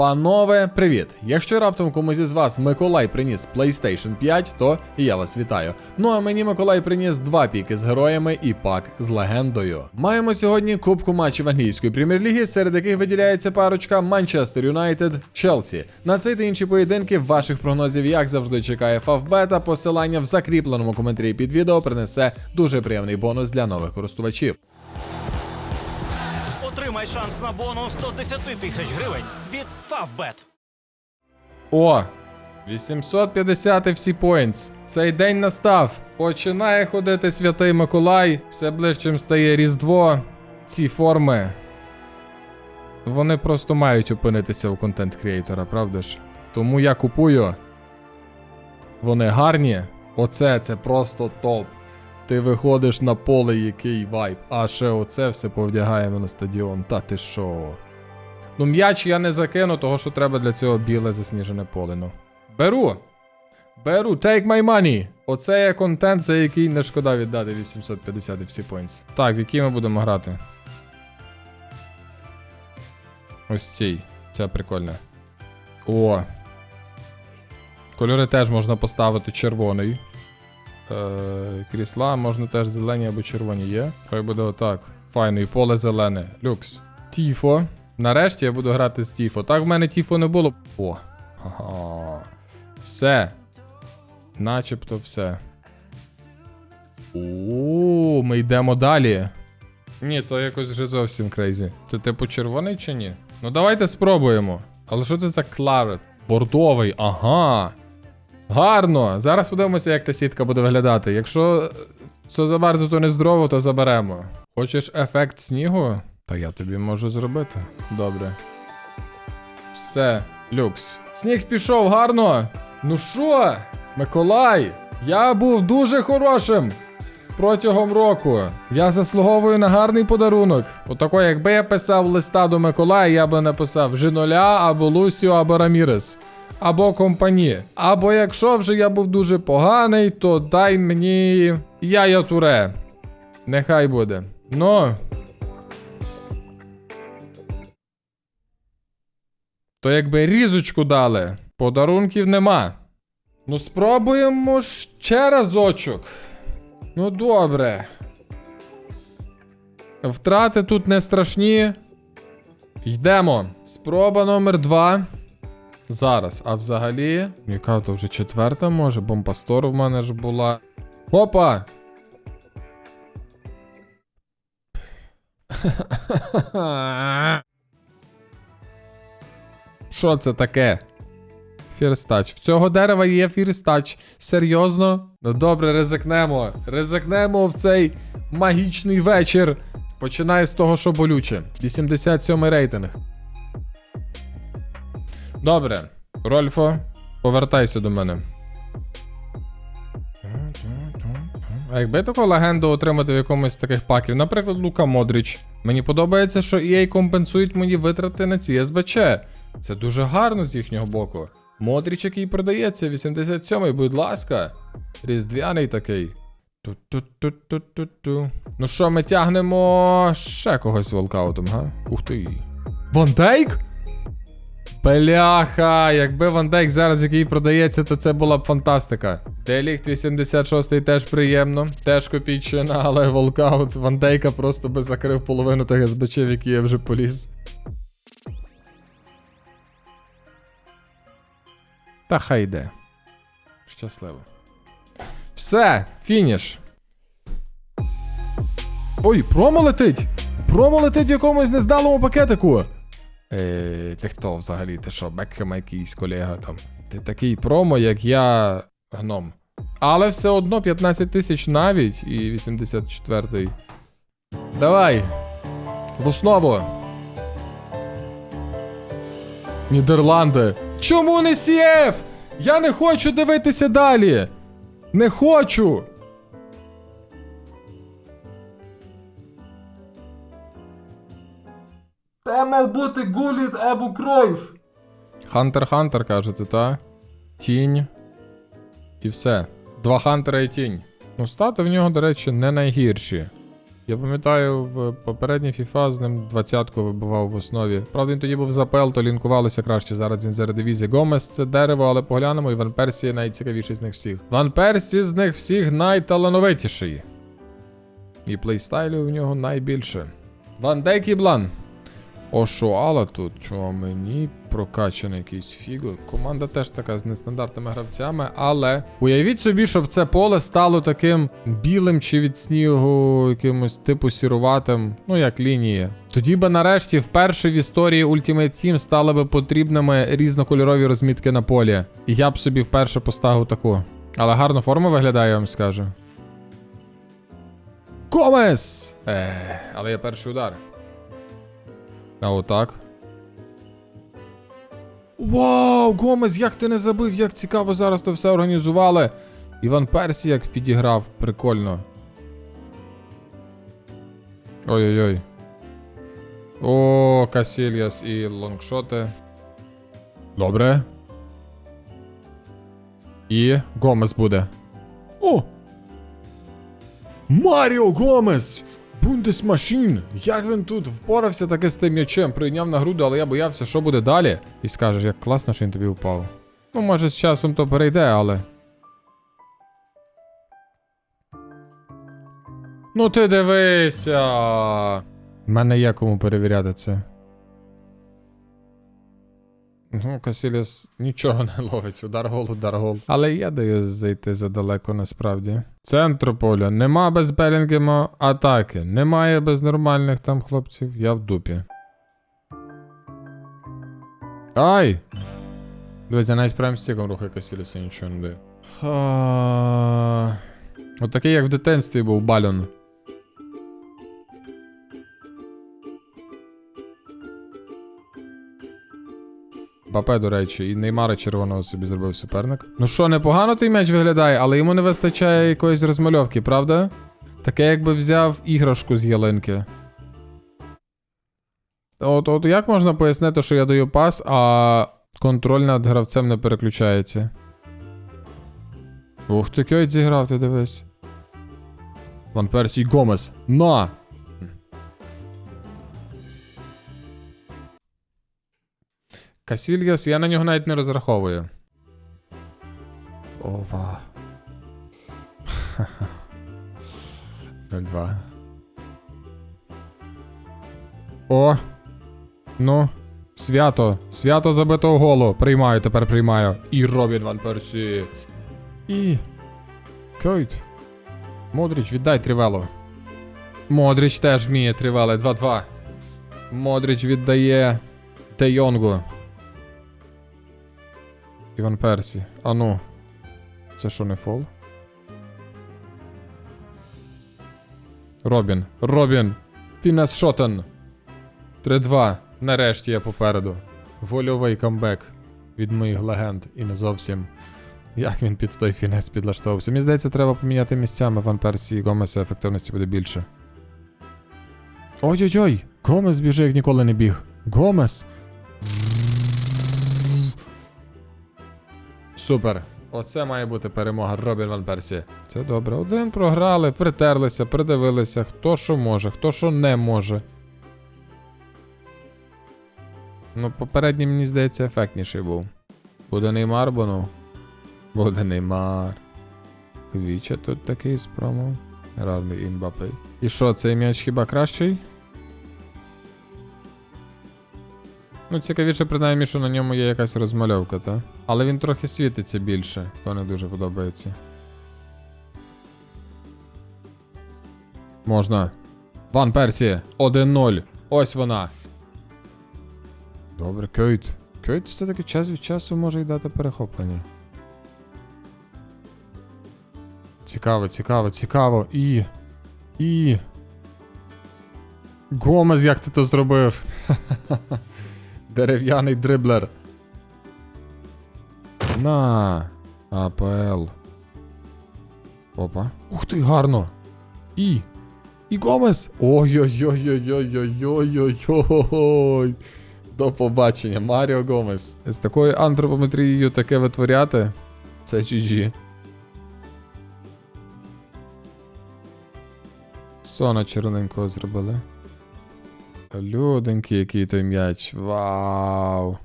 Панове, привіт! Якщо раптом комусь із вас Миколай приніс PlayStation 5, то я вас вітаю. Ну а мені Миколай приніс два піки з героями і пак з легендою. Маємо сьогодні кубку матчів англійської прем'єр-ліги, серед яких виділяється парочка Манчестер Юнайтед Челсі. На цей та інші поєдинки ваших прогнозів, як завжди, чекає Фавбета. Посилання в закріпленому коментарі під відео принесе дуже приємний бонус для нових користувачів. Отримай шанс на бонус 110 тисяч гривень від Favbet. О! 850 всі поінтс. Цей день настав. Починає ходити святий Миколай, все ближчим стає Різдво. Ці форми. Вони просто мають опинитися у контент креатора, правда ж? Тому я купую. Вони гарні. Оце це просто топ. Ти виходиш на поле, який вайб. А ще оце все повдягаємо на стадіон. Та ти що? Ну, м'яч я не закину, того що треба для цього біле засніжене поле. Ну. Беру. Беру, take my money. Оце є контент, за який не шкода віддати 850 і всі points. Так, в який ми будемо грати? Ось цей. Це прикольно. О. Кольори теж можна поставити червоний. Е, крісла можна теж зелені або червоні є. Хай буде отак. Файно, і поле зелене. Люкс. Тіфо. Нарешті я буду грати з Тіфо. Так в мене Тіфо не було. О. Ага. Все. Начебто все. О, ми йдемо далі. Ні, це якось вже зовсім крейзі. Це типу червоний чи ні? Ну давайте спробуємо. Але що це за кларет? Бордовий, ага. Гарно. Зараз подивимося, як та сітка буде виглядати. Якщо це забарзо, то не здорово, то заберемо. Хочеш ефект снігу? Та я тобі можу зробити. Добре. Все, люкс. Сніг пішов гарно. Ну що, Миколай? Я був дуже хорошим протягом року. Я заслуговую на гарний подарунок. Отако, якби я писав листа до Миколая, я би написав Жиноля або Лусіо, або Рамірес. Або компані. Або якщо вже я був дуже поганий, то дай мені Яя Туре. Нехай буде. Ну. То якби різочку дали, подарунків нема. Ну, спробуємо ще разочок. Ну, добре. Втрати тут не страшні. Йдемо. Спроба номер два. Зараз. А взагалі. Яка то вже четверта може? Бомбастор в мене ж була. Опа! Що це таке? Фірстач. В цього дерева є фірстач. Серйозно? Ну добре, ризикнемо. Ризикнемо в цей магічний вечір. Починає з того, що болюче. 87 рейтинг. Добре. Рольфо, повертайся до мене. А якби таку легенду отримати в якомусь з таких паків, наприклад, Лука Модріч. Мені подобається, що EA компенсують мої витрати на ці СБЧ. Це дуже гарно з їхнього боку. Модріч, який продається, 87-й, будь ласка. Різдвяний такий. Ту-ту-ту-ту-ту-ту. Ну що, ми тягнемо ще когось волкаутом, га? Ух ти. Ван Дейк? Бляха, якби Ван Дейк зараз який продається, то це була б фантастика. Деліхт 86 теж приємно, теж копійчина, але волкаут Ван Дейка просто би закрив половину тих СБЧів, які я вже поліз. Та хай йде. Щасливо. Все, фініш. Ой, промо летить! Промо летить в якомусь нездалому пакетику. Е, ти хто взагалі? Ти що, Бекхема якийсь колега там? Ти такий промо, як я гном. Але все одно 15 тисяч навіть і 84-й. Давай. В основу. Нідерланди. Чому не сієв? Я не хочу дивитися далі. Не хочу. Це мав бути Гуліт або Кройф. Хантер Хантер, кажете, та? Тінь. І все. Два Хантера і тінь. Ну, стати в нього, до речі, не найгірші. Я пам'ятаю, в попередній FIFA з ним 20-ку вибивав в основі. Правда, він тоді був за ПЛ, то лінкувалося краще. Зараз він за дивізії. Гомес це дерево, але поглянемо, і Ван Персі найцікавіший з них всіх. Ван Персі з них всіх найталановитіший. І плейстайлів у нього найбільше. Ван Дейк і Блан. О, що тут? Чого мені прокачаний якийсь фіго? Команда теж така з нестандартними гравцями, але уявіть собі, щоб це поле стало таким білим чи від снігу якимось типу сіруватим, ну як лінії. Тоді би нарешті вперше в історії Ultimate Team стали би потрібними різнокольорові розмітки на полі. І я б собі вперше поставив таку. Але гарно форма виглядає, я вам скажу. Комес! Ех, але є перший удар. А отак. Вау, Гомес, як ти не забив, як цікаво зараз то все організували. Іван Персі як підіграв, прикольно. Ой-ой-ой. О, Касільяс і лонгшоти. Добре. І Гомес буде. О! Маріо Гомес! Бундесмашін! Як він тут впорався таке з тим м'ячем, прийняв на груди, але я боявся, що буде далі. І скажеш, як класно, що він тобі впав. Ну, може, з часом то перейде, але. Ну ти дивися. В мене є кому перевіряти це. Ну, Касіліс нічого не ловить. Удар гол, удар гол. Але я даю зайти задалеко насправді. Центру поля. Нема без Белінгема атаки. Немає без нормальних там хлопців. Я в дупі. Ай! Дивіться, навіть прям стіком рухає Касіліса нічого не дає. Отакий, як в дитинстві був Бальон. Бапе, до речі, і Неймара червоного собі зробив суперник. Ну що, непогано той м'яч виглядає, але йому не вистачає якоїсь розмальовки, правда? Таке, якби взяв іграшку з ялинки. От, от як можна пояснити, що я даю пас, а контроль над гравцем не переключається? Ух ти, Кьойт зіграв, ти дивись. Ван Персій Гомес. На! Касільяс, я на нього навіть не розраховую. Ова. 0-2. О! Ну, свято. Свято забитого голу. Приймаю, тепер приймаю. І Робін Ван Персі. І. Койт. Модріч, віддай тривело. Модріч теж вміє тривеле. 2-2. Модріч віддає Де Йонгу. Іван Персі. А ну. Це що не фол? Робін. Робін. Фінес Шотен. 3-2. Нарешті я попереду. Вольовий камбек від моїх легенд і не зовсім. Як він під той фінес підлаштовувався. Мені здається, треба поміняти місцями Ван Персі і Гомеса ефективності буде більше. Ой-ой-ой! Гомес біжить, як ніколи не біг. Гомес! Супер. Оце має бути перемога Робін Ван Персі. Це добре. Один програли, притерлися, придивилися, хто що може, хто що не може. Ну, попередній, мені здається, ефектніший був. Буде Неймар, бо ну. Буде Неймар. Віча тут такий з промо. Равний імбапи. І що, цей м'яч хіба кращий? Ну, цікавіше, принаймні, що на ньому є якась розмальовка, та? Але він трохи світиться більше, то не дуже подобається. Можна. Ван Персі, 1-0. Ось вона. Добре, Кейт. Кейт все-таки час від часу може й дати перехоплення. Цікаво, цікаво, цікаво. І. І. Гомес, як ти то зробив? Дерев'яний дриблер. На. АПЛ. Опа. Ух ти, гарно. І. І Гомес. Ой-ой-ой-ой-ой-ой-ой-ой. До побачення, Маріо Гомес. З такою антропометрією таке витворяти. Це GG. Сона черненького зробили. Люденький, який той м'яч. Вау.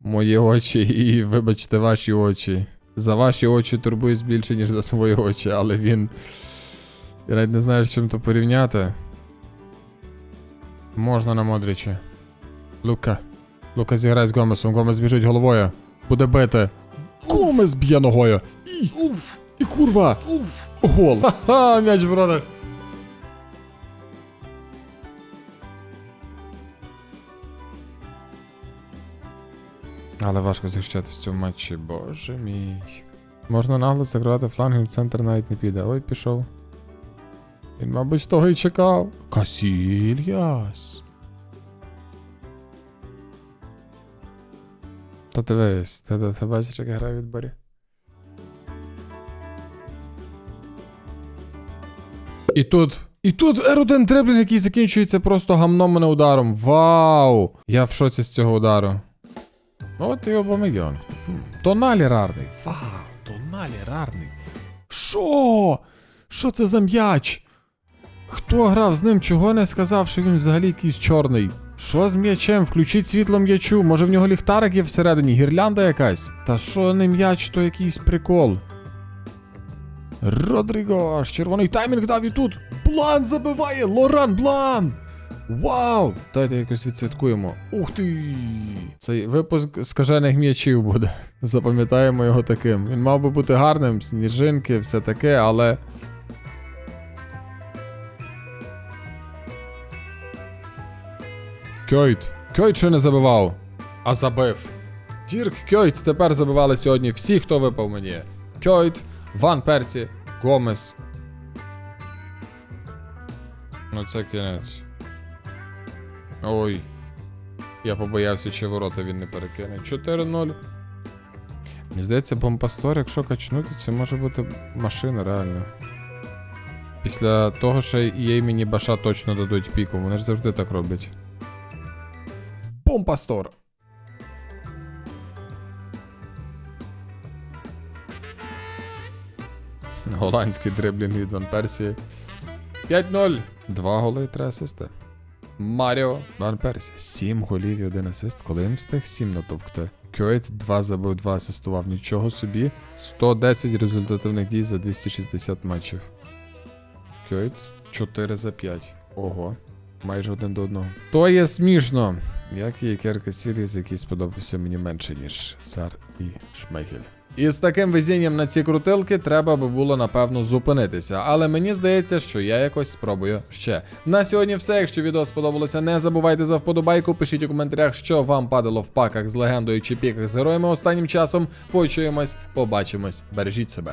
Мої очі і, вибачте, ваші очі. За ваші очі турбуюсь більше, ніж за свої очі, але він. Я навіть не знаю, з чим то порівняти. Можна на Модрічі. Лука. Лука зіграє з Гомесом. Гомес біжить головою. Буде бити. Гомес б'є ногою. І, Уф! і курва. Уф! Гол. Ха-ха, м'яч в воротах. Але важко захищатися в цьому матчі, боже мій. Можна нагло закривати фланги, в центр навіть не піде. Ой, пішов. Він, мабуть, того і чекав. Касільяс. Та ти, ти, ти бачиш, як в відборі? І тут. І тут R1 дриблінг, який закінчується просто гамном мене ударом. Вау! Я в шоці з цього удару. От і Обамейон. Тоналі рарний. Вау, тоналі рарний. Що? Що це за м'яч? Хто грав з ним, чого не сказав, що він взагалі якийсь чорний? Що з м'ячем? Включіть світло м'ячу. Може в нього ліхтарик є всередині, гірлянда якась? Та що не м'яч, то якийсь прикол. Родріго, аж червоний таймінг дав і тут. Блан забиває! Лоран Блан! Вау! Давайте якось відсвяткуємо. Ух ти! Цей випуск скажених м'ячів буде. Запам'ятаємо його таким. Він мав би бути гарним, сніжинки, все таке, але. Кьойт. Кьойт ще не забивав, а забив. Дірк Кьойт тепер забивали сьогодні всі, хто випав мені. Кьойт, Ван Персі, Гомес. Ну це кінець. Ой. Я побоявся, чи ворота він не перекине. 4-0. Мені здається, бомбастор, якщо качнути, це може бути машина, реально. Після того, що їй мені баша точно дадуть піку, вони ж завжди так роблять. Бомбастор! Голландський дриблінг від Ван Персії. 5-0. Два голи і три асисти. Маріо Ван Персі. 7 голів і один асист. Коли він встиг 7 натовкти. Кьойт 2 забив, 2 асистував. Нічого собі. 110 результативних дій за 260 матчів. Кьойт 4 за 5. Ого. Майже один до одного. То є смішно. Як є Керка Сіріс, який сподобався мені менше, ніж Сар і Шмехель. І з таким везінням на ці крутилки треба би було напевно зупинитися. Але мені здається, що я якось спробую ще. На сьогодні все. Якщо відео сподобалося, не забувайте за вподобайку. Пишіть у коментарях, що вам падало в паках з легендою чи піках з героями останнім часом. Почуємось, побачимось, бережіть себе.